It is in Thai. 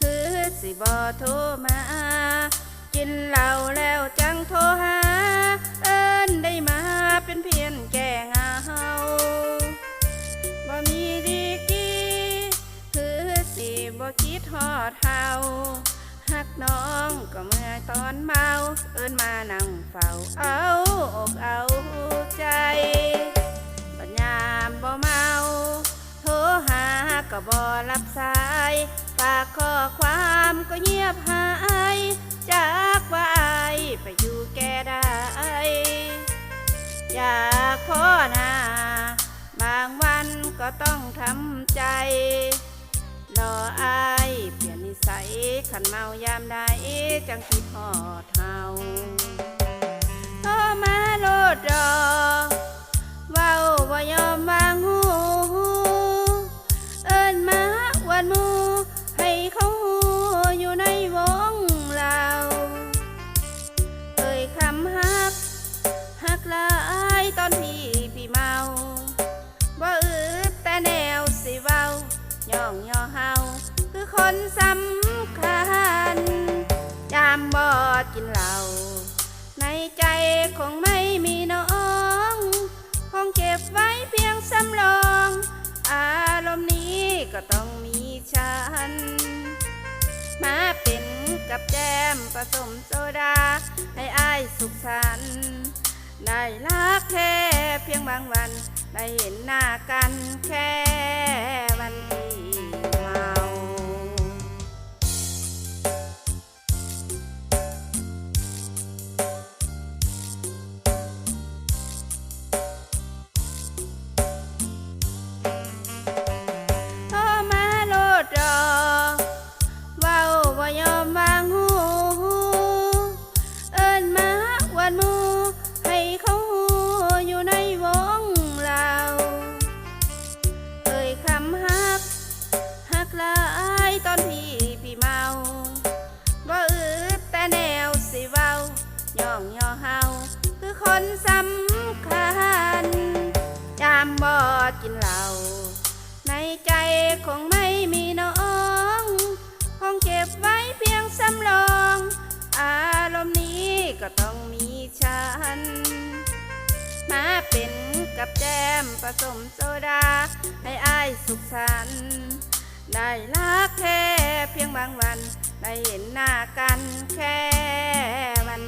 คือสิบอโทรมา กินเหล้าแล้วจังโทรหา เอิ้นได้มาเป็นเพียนแก่เหงาบ่มีดีกีคือสิบ่คิดฮอดเฮาหักน้องก็เมื่อตอนเมา เอิ้นมานั่งเฝ้าเอาอกเอาใจ ก็บ่รับสาย ฝากข้อความก็เงียบหาย จากว่าอายไปอยู่แก่ได้ อยากพ่อหนาบางวันก็ต้องทำใจ รออายเปลี่ยนนิสัยขันเมายามใดจังคิดหอเฮา ย่องย่อเฮาคือคนสำคัญยามบ่กินเหล้าในใจคงไม่มีน้องคงเก็บไว้เพียงสำรอง อารมณ์นี้ก็ต้องมีฉัน มาเป็นกับแจมผสมโซดา ให้อายสุขสันต์ได้รักแค่เพียงบางวัน ได้เห็นหน้ากัน บ่กินเหล้าในใจคงไม่มีน้องคงเก็บไว้เพียงสำรอง อารมณ์นี้ก็ต้องมีฉัน มาเป็นกับแจมผสมโซดา ให้อายสุขสันต์ได้รักแค่เพียงบางวัน ได้เห็นหน้ากันแค่วัน